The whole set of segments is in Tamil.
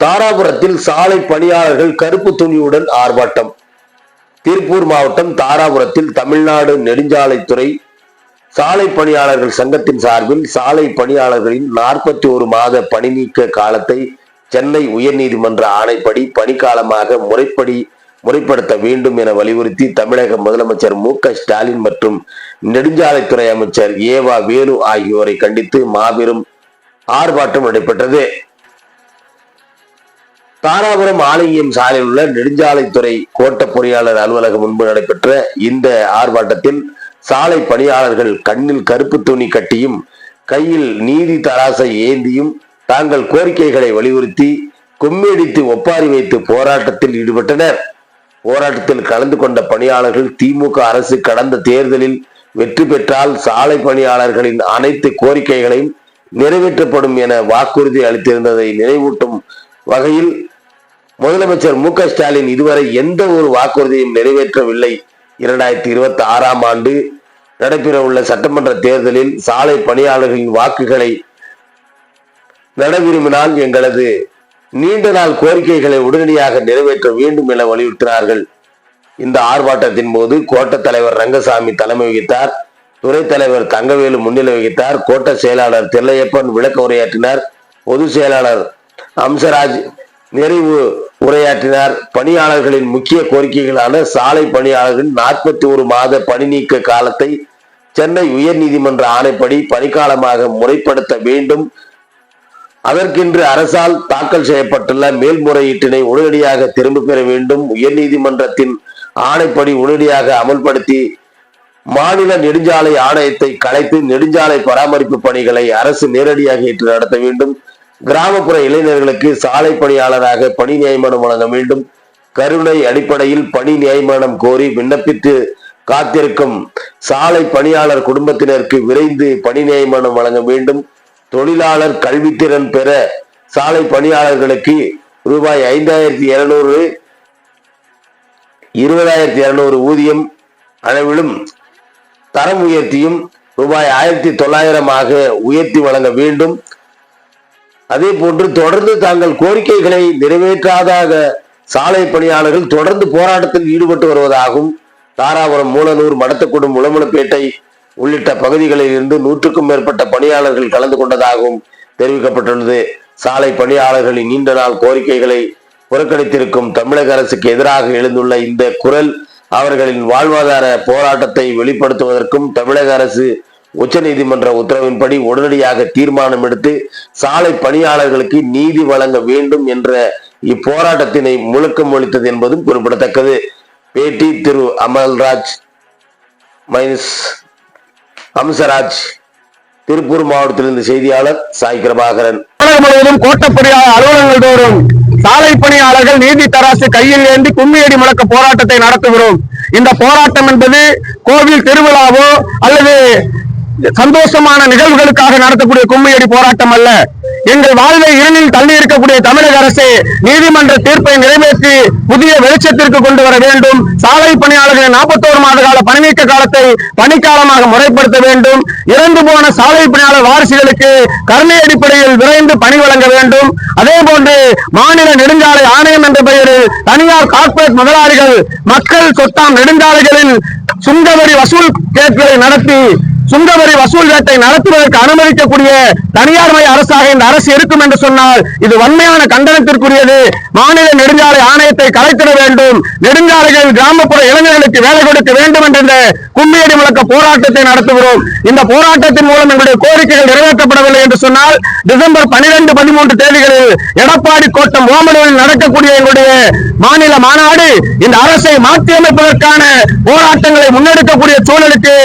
தாராபுரத்தில் சாலை பணியாளர்கள் கருப்பு துணியுடன் ஆர்ப்பாட்டம். திருப்பூர் மாவட்டம் தாராபுரத்தில் தமிழ்நாடு நெடுஞ்சாலைத்துறை சாலை பணியாளர்கள் சங்கத்தின் சார்பில் சாலை பணியாளர்களின் நாற்பத்தி ஒரு மாத பணி நீக்க காலத்தை சென்னை உயர்நீதிமன்ற ஆணைப்படி பணிக்காலமாக முறைப்படி முறைப்படுத்த வேண்டும் என வலியுறுத்தி தமிழக முதலமைச்சர் மு க ஸ்டாலின் மற்றும் நெடுஞ்சாலைத்துறை அமைச்சர் ஏவா வேலு ஆகியோரை கண்டித்து மாபெரும் ஆர்ப்பாட்டம் நடைபெற்றது. தாராபுரம் ஆலயம் சாலையில் உள்ள நெடுஞ்சாலைத்துறை கோட்ட பொறியாளர் அலுவலகம் முன்பு நடைபெற்ற இந்த ஆர்ப்பாட்டத்தில் சாலை பணியாளர்கள் கண்ணில் கருப்பு துணி கட்டியும் கையில் நீதி தராசை ஏந்தியும் தாங்கள் கோரிக்கைகளை வலியுறுத்தி கும்மியடித்து ஒப்பாரி வைத்து போராட்டத்தில் ஈடுபட்டனர். போராட்டத்தில் கலந்து கொண்ட பணியாளர்கள் திமுக அரசு கடந்த தேர்தலில் வெற்றி பெற்றால் சாலை பணியாளர்களின் அனைத்து கோரிக்கைகளையும் நிறைவேற்றப்படும் என வாக்குறுதி அளித்திருந்ததை நினைவூட்டும் வகையில் முதலமைச்சர் மு க ஸ்டாலின் இதுவரை எந்த ஒரு வாக்குறுதியும் நிறைவேற்றவில்லை. இரண்டாயிரத்தி இருபத்தி ஆறாம் ஆண்டு நடைபெற உள்ள சட்டமன்ற தேர்தலில் சாலை பணியாளர்களின் வாக்குகளை நட விரும்பினால் எங்களது நீண்ட நாள் கோரிக்கைகளை உடனடியாக நிறைவேற்ற வேண்டும் என வலியுறுத்தினார்கள். இந்த ஆர்ப்பாட்டத்தின் போது கோட்ட தலைவர் ரங்கசாமி தலைமை வகித்தார். துணைத் தலைவர் தங்கவேலு முன்னிலை வகித்தார். கோட்ட செயலாளர் தில்லையப்பன் விளக்க உரையாற்றினார். பொதுச் செயலாளர் அம்சராஜ் நிறைவு உரையாற்றினார். பணியாளர்களின் முக்கிய கோரிக்கைகளான சாலை பணியாளர்களின் நாற்பத்தி ஒரு மாத பணி நீக்க காலத்தை சென்னை உயர்நீதிமன்ற ஆணைப்படி பணிக்காலமாக முறைப்படுத்த வேண்டும். அதற்கென்று அரசால் தாக்கல் செய்யப்பட்டுள்ள மேல்முறையீட்டினை உடனடியாக திரும்ப பெற வேண்டும். உயர்நீதிமன்றத்தின் ஆணைப்படி உடனடியாக அமல்படுத்தி மாநில நெடுஞ்சாலை ஆணையத்தை கலைத்து நெடுஞ்சாலை பராமரிப்பு பணிகளை அரசு நேரடியாக ஏற்று நடத்த வேண்டும். கிராமப்புற இளைஞர்களுக்கு சாலை பணியாளராக பணி நியமனம் வழங்க வேண்டும். கருணை அடிப்படையில் பணி நியமனம் கோரி விண்ணப்பித்து காத்திருக்கும் சாலை பணியாளர் குடும்பத்தினருக்கு விரைந்து பணி நியமனம் வழங்க வேண்டும். தொழிலாளர் கல்வித்திறன் பெற சாலை பணியாளர்களுக்கு ரூபாய் ஐந்தாயிரத்தி இருநூறு இருபதாயிரத்தி இருநூறு ஊதியம் அளவிலும் தரம் உயர்த்தியும் ரூபாய் ஆயிரத்தி தொள்ளாயிரமாக உயர்த்தி வழங்க வேண்டும். அதே போன்று தொடர்ந்து தாங்கள் கோரிக்கைகளை நிறைவேற்றாதாக சாலை பணியாளர்கள் தொடர்ந்து போராட்டத்தில் ஈடுபட்டு வருவதாகவும் தாராபுரம் மூலனூர் மடத்தக்குடும் உளமலப்பேட்டை உள்ளிட்ட பகுதிகளில் இருந்து நூற்றுக்கும் மேற்பட்ட பணியாளர்கள் கலந்து கொண்டதாகவும் தெரிவிக்கப்பட்டுள்ளது. சாலை பணியாளர்களின் நீண்ட நாள் கோரிக்கைகளை புறக்கணித்திருக்கும் தமிழக அரசுக்கு எதிராக எழுந்துள்ள இந்த குரல் அவர்களின் வாழ்வாதார போராட்டத்தை வெளிப்படுத்துவதற்கும் தமிழக அரசு உச்சநீதிமன்ற உத்தரவின்படி உடனடியாக தீர்மானம் எடுத்து சாலை பணியாளர்களுக்கு நீதி வழங்க வேண்டும் என்ற இப்போராட்டத்தினை முழுக்கம் ஒழித்தது என்பதும் குறிப்பிடத்தக்கது. பேட்டி திரு அமல்ராஜ் மைனஸ் அம்சராஜ் திருப்பூர் மாவட்டத்திலிருந்து செய்தியாளர் சாய் பிரபாகரன். முழுவதும் கோட்டப்பொறியாளர் அலுவலகங்கள் தோறும் சாலை பணியாளர்கள் நீதி தராசு கையில் ஏந்தி கும்மியடி முழக்க போராட்டத்தை நடத்துகிறோம். இந்த போராட்டம் என்பது கோவில் திருவிழாவோ அல்லது சந்தோஷமான நிகழ்வுகளுக்காக நடத்தக்கூடிய கும்மியடி போராட்டம் அல்ல. எங்கள் வாழ்வை இருளில் தள்ளி இருக்கக்கூடிய தமிழக அரசு நீதிமன்ற தீர்ப்பை நிறைவேற்றி புதிய வெளிச்சத்திற்கு கொண்டு வர வேண்டும். சாலை பணியாளர்களின் நாற்பத்தோரு மாத கால பணிநீக்க காலத்தை பணிக்காலமாக முறைப்படுத்த வேண்டும். இறந்து போன சாலை பணியாளர் வாரிசுகளுக்கு கருணை அடிப்படையில் விரைந்து பணி வழங்க வேண்டும். அதே போன்று மாநில நெடுஞ்சாலை ஆணையம் என்ற பெயரில் தனியார் கார்ப்பரேட் முதலாளிகள் மக்கள் சொத்தாம் நெடுஞ்சாலைகளில் சுங்கவரி வசூல் கேட்களை நடத்தி சுங்கவரி வசூல் வேட்டை நடத்துவதற்கு அனுமதிக்கக்கூடிய தனியார்மை அரசாக இந்த அரசு இருக்கும் என்று சொன்னால் இது வன்மையான கண்டனத்திற்குரியது. மாநில நெடுஞ்சாலை ஆணையத்தை கலைத்திட வேண்டும். நெடுஞ்சாலைகளில் கிராமப்புற இளைஞர்களுக்கு வேலை கொடுக்க வேண்டும் என்ற இந்த கும்மியடி முழக்க போராட்டத்தை நடத்துகிறோம். இந்த போராட்டத்தின் மூலம் எங்களுடைய கோரிக்கைகள் நிறைவேற்றப்படவில்லை என்று சொன்னால் டிசம்பர் பனிரெண்டு பதிமூன்று தேதிகளில் எடப்பாடி கோட்டம் ஓமலூரில் நடக்கக்கூடிய எங்களுடைய மாநில மாநாடு இந்த அரசை மாற்றியமைப்பதற்கான போராட்டங்களை முன்னெடுக்கக்கூடிய சூழலுக்கு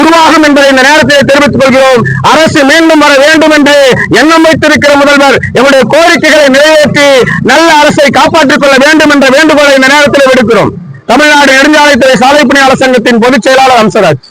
உருவாகும் என்பதை இந்த நேரத்தில் தெரிவித்துக் கொள்கிறோம். அரசு மீண்டும் வர வேண்டும் என்று எண்ணம் வைத்திருக்கிற முதல்வர் எங்களுடைய கோரிக்கைகளை நிறைவேற்றி நல்ல அரசை காப்பாற்றிக் கொள்ள வேண்டும் என்ற வேண்டுகோளை இந்த நேரத்தில் விடுக்கிறோம். தமிழ்நாடு நெடுஞ்சாலைத்துறை சாலை பணியாளர் சங்கத்தின் பொதுச் செயலாளர் அம்சராஜ்